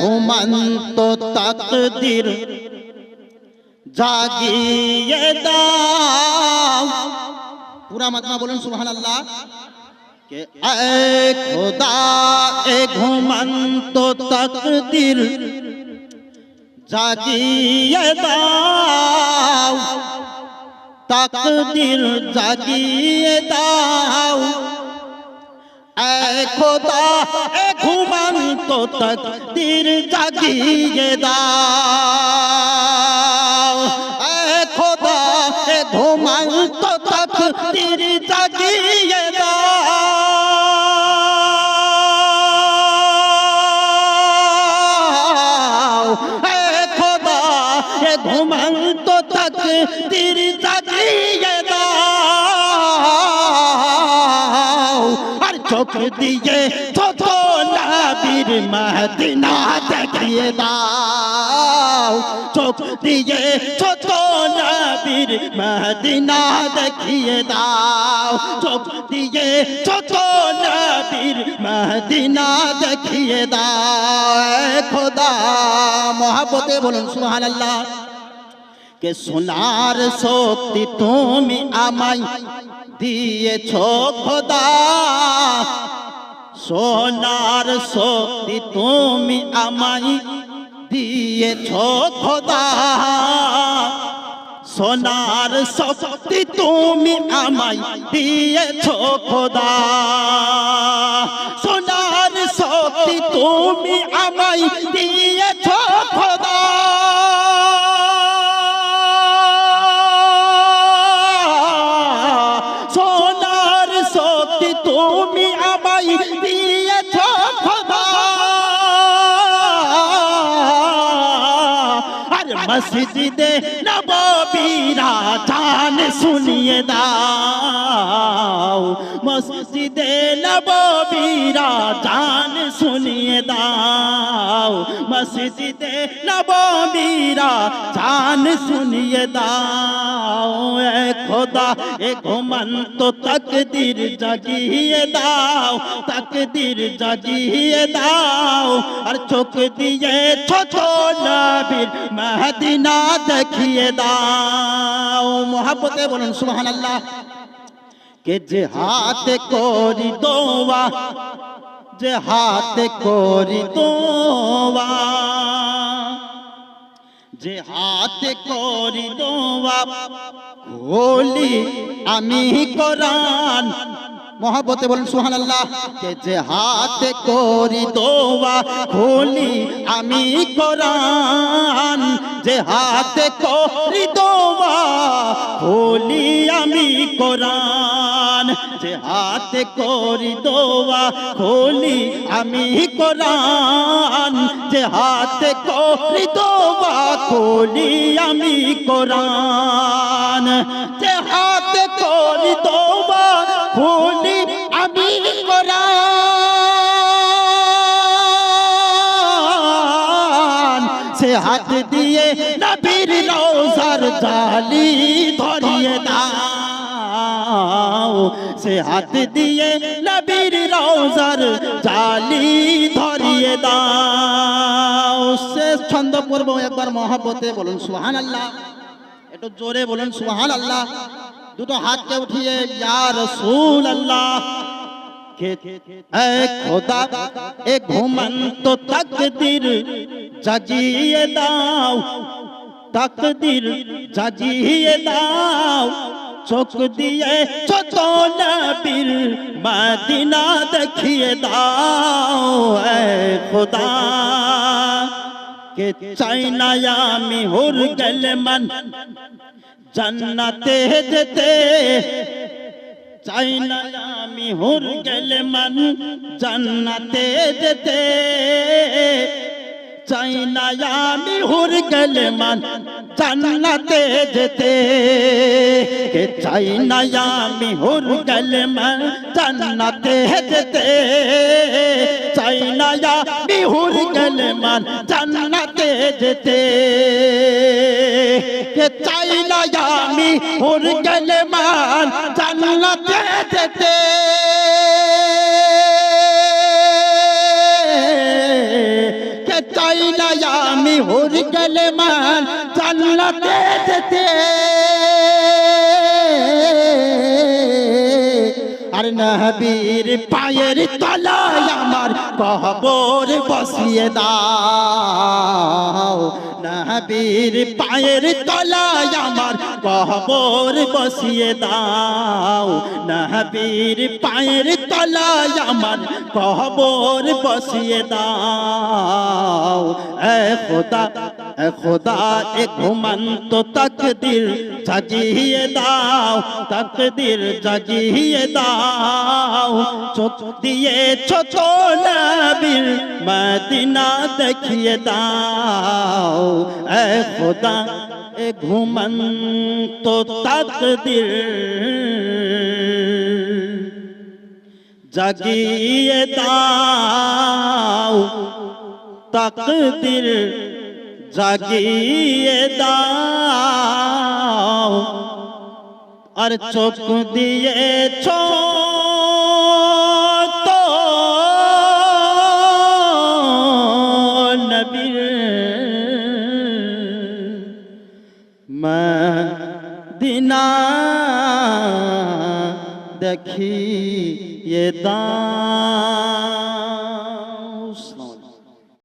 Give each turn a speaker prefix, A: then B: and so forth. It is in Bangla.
A: ঘুমন্ত তকদির জাগিয়ে দাও। পুরা মাতমা বলুন সুবহান আল্লাহ ঘুমন্ত তকদির জাগিয়ে দাও। তকদির জাগিয়ে দাও। খোদা এ ঘুমন্ত তকদির জাগিয়ে দাও। চোখ দিয়ে ছোট নাবির মদিনা দেখিয়ে দাও। চোখ দিয়ে ছোট নাবির মদিনা দেখিয়ে দাও। চোখ দিয়ে ছোট নাবির মদিনা দেখিয়ে দাও। খোদা মহাবতে বলুন, সুবহানাল্লাহ। কে সোনার শক্তি তুমি আমায় দিয়েছ, খোদা। সোনার শক্তি তুমি আমায় দিয়েছ, খোদা। সোনার শক্তি তুমি আমায় দিয়েছ, খোদা। সোনার শক্তি তুমি আমায় দিয়েছ, খোদা। তুমি আমায় দিয়েছ খোদা। আর মসজিদে নববীরা জান শুনিয়ে দাও। মসজিদে নববীরা জান শুনিয়ে দাও। মসজিদে নববীরা জান শুনিয়ে দাও। খোদা, এ ঘুমন্ত তকদির জাগিয়ে দাও, তকদির জাগিয়ে দাও। আর চোখ দিয়ে ছোট নবীর মহদিনা দেখিয়ে দাও। মহাপতে বলুন সুবহান আল্লাহ কে যে হাতে করি দোয়া, যে হাতে করি দোয়া, যে হাতে করি দোয়া খোলি আমি কোরআন। মহাবতে বলেন সুহান আল্লাহ কে যে হাতে করি দোয়া হোলি আমি কোরআন। যে হাতে করি দোয়া হোলি আমি কোরআন। হাতে করি দোয়া খোলি আমি কোরআন। যে হাতে করি দোয়া খোলি আমি কোরআন। যে হাতে করি দোয়া খোলি আমি কোরআন। সে হাত দিয়ে নবীর রোজার জালি ধরিয়ে দাও। সে হাত দিয়ে নবীর রোজার জালি ধরিয়ে দাও। শেষ ছন্দ পড়ব একবার মহাপতে বলুন সুহান আল্লাহ একটু জোরে বলুন সুহান আল্লাহ দুটো হাতকে উঠিয়ে, ইয়া রসুল আল্লাহ এ ঘুমন্ত তকদির জাগিয়ে দাও। তকদির জাগিয়ে দাও। চোখ দিয়ে ছোট নবীর মদিনা দেখিয়ে দাও এ খোদা কে চাই না আমি হুর গেল মন জান্নাতে যেতে চাই না আমি হুর গেল মন জান্নাতে যেতে চাই না আমি হুর গেল মন জান্নাতে যেতে কে চাই না আমি হুর গেল মন জান্নাতে যেতে চাই না আমি হুর গেল মন জান্নাতে যেতে কে কে চাই না আমি হুর গেলে মান জান্নাতে জান্নাতে যেতে। আর নবীর পায়ের তলায় আমার কবর বসিয়ে দাও। নবীর পায়ের তলায় আমার কবর বসিয়ে দাও। নবীর পায়ের তলায় আমার কবর বসিয়ে দাও। এ খোদা এ খোদা, এ ঘুমন্ত তকদির জাগিয়ে দাও, তকদির জাগিয়ে দাও। চোখ দিয়ে ছোট মদিনা, দেখিয়ে দাও। এ খোদা, এ ঘুমন্ত তকদির। জাগিয়ে দাও তকদির, জাগিয়ে দাও। আর চোখ দিয়েছ তো মদিনা। দেখিয়ে দাও